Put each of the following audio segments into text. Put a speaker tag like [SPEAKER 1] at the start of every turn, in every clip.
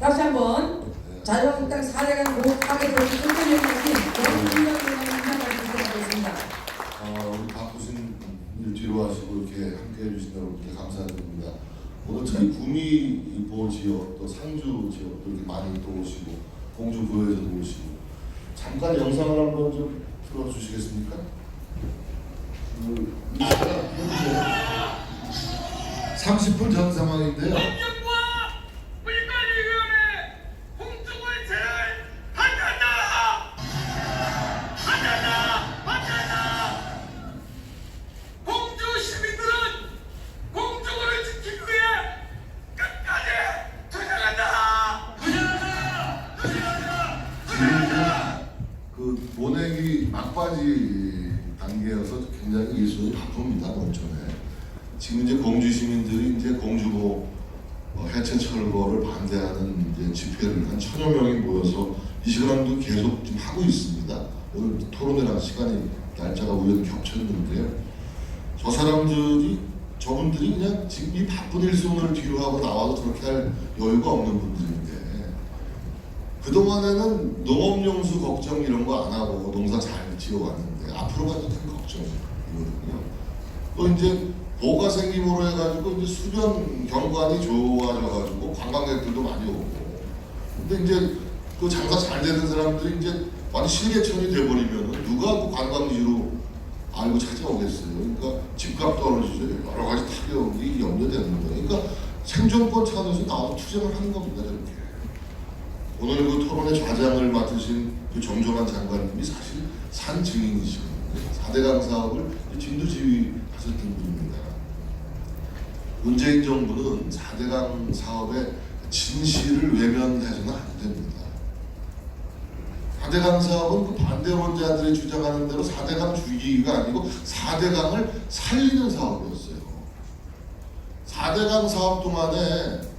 [SPEAKER 1] 다시 한번 자유한국당 4대강 공학에 대해서 선생님이 정신력 의원님 말씀드리겠습니다.
[SPEAKER 2] 어, 우리 바쁘신 일 뒤로 하시고 이렇게 함께 해 주신 여러분께 감사드립니다. 오늘 저희 구미보 지역 또 상주 지역도 이렇게 많이 또 오시고 공주 부여에서도 오시고 잠깐 영상을 한번 좀 틀어주시겠습니까? 그, 이 시간 해주세요. 30분 전 상황인데요. 그 모내기 막바지 단계여서 굉장히 일손이 바쁩니다 농촌에. 지금 이제 공주 시민들이 이제 공주보 어, 해체 철거를 반대하는 이제 집회를 한 천여 명이 모여서 이 시간도 계속 좀 하고 있습니다. 오늘 토론회랑 시간이 날짜가 우연히 겹쳤는데요. 저 사람들이 저분들이 그냥 지금 이 바쁜 일손을 뒤로 하고 나와서 그렇게 할 여유가 없는 분들인데 그동안에는 농업용수 걱정 이런 거 안 하고 농사 잘 지어왔는데 앞으로가 더큰 걱정이거든요. 또 이제 보가 생김으로 해가지고 이제 수변 경관이 좋아져가지고 관광객들도 많이 오고 근데 이제 그 장사 잘 되는 사람들이 이제 완전 실개천이 돼버리면 누가 그 관광지로 알고 찾아오겠어요. 그러니까 집값 떨어지죠. 여러 가지 타격이 염려되는 거예요. 그러니까 생존권 차원에서 나와서 투쟁을 하는 겁니다. 저렇게. 오늘 그 토론의 좌장을 맡으신 그 정종환 장관님이 사실 산 증인이시거든요. 4대강 사업을 진두지휘하셨던 분입니다. 문재인 정부는 4대강 사업의 진실을 외면해서는 안 됩니다. 4대강 사업은 그 반대론자들이 주장하는 대로 4대강 죽이기가 아니고 4대강을 살리는 사업이었어요. 4대강 사업 동안에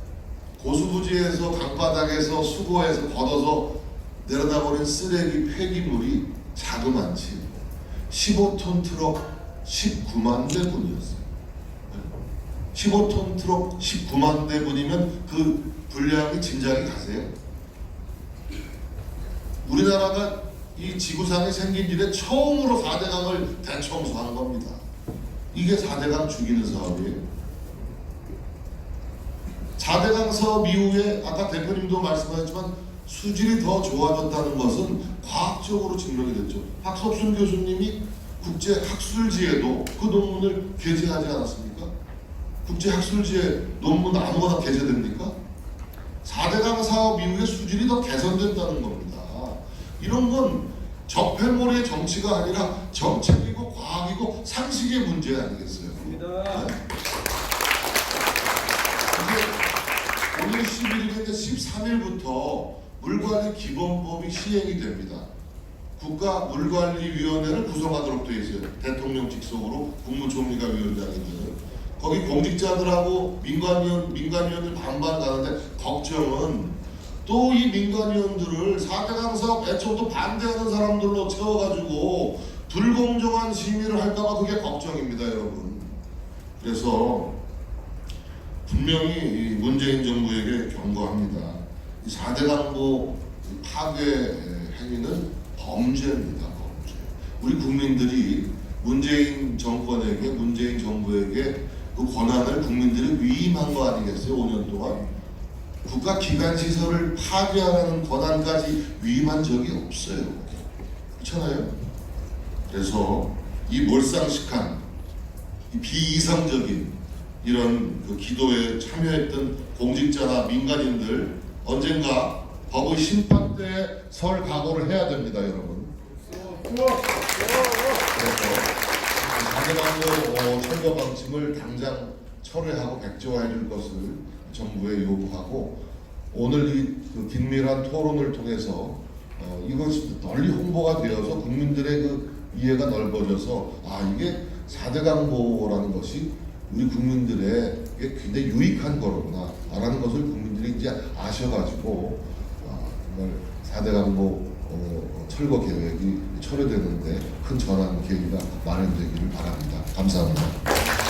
[SPEAKER 2] 고수부지에서 강바닥에서 수거해서 걷어서 내려다버린 쓰레기 폐기물이 자그만치 15톤 트럭 19만 대분이었어요. 15톤 트럭 19만 대분이면 그 분량이 짐작이 가세요? 우리나라가 이 지구상에 생긴 일에 처음으로 4대강을 대청소한 겁니다. 이게 4대강 죽이는 사업이에요. 4대강 사업 이후에 아까 대표님도 말씀하셨지만 수질이 더 좋아졌다는 것은 과학적으로 증명이 됐죠. 박석순 교수님이 국제 학술지에도 그 논문을 게재하지 않았습니까? 국제 학술지에 논문 아무거나 게재됩니까? 4대강 사업 이후에 수질이 더 개선된다는 겁니다. 이런 건 적폐몰이의 정치가 아니라 정책이고 과학이고 상식의 문제 아니겠어요? 네. 오늘 11일인데 13일부터 물관리 기본법이 시행이 됩니다. 국가 물관리위원회를 구성하도록 되어 있어요. 대통령 직속으로 국무총리가 위원장이면 거기 공직자들하고 민간위원 민간위원들 반반 가는데 걱정은 또 이 민간위원들을 4대강 사업 애초부터 반대하는 사람들로 채워가지고 불공정한 심의를 할까봐 그게 걱정입니다, 여러분. 그래서 분명히 이 문재인 정부에게 경고합니다. 이 4대 강보 파괴 행위는 범죄입니다. 범죄. 우리 국민들이 문재인 정권에게 문재인 정부에게 그 권한을 국민들이 위임한 거 아니겠어요? 5년 동안 국가 기관 시설을 파괴하는 권한까지 위임한 적이 없어요. 그렇잖아요. 그래서 이 몰상식한 이 비이성적인 이런 그 기도에 참여했던 공직자나 민간인들 언젠가 법의 심판대에 설 각오를 해야 됩니다, 여러분. 그래서 자대방도 어, 철거 방침을 당장 철회하고 백지화해 줄 것을 정부에 요구하고 오늘 이 그 긴밀한 토론을 통해서 어, 이것이 널리 홍보가 되어서 국민들의 그 이해가 넓어져서 아 이게 4대 강보라는 것이 우리 국민들에게 굉장히 유익한 거로구나 라는 것을 국민들이 이제 아셔가지고 아, 정말 4대 강보 어, 철거 계획이 철회되는데 큰 전환 계기가 마련되기를 바랍니다. 감사합니다.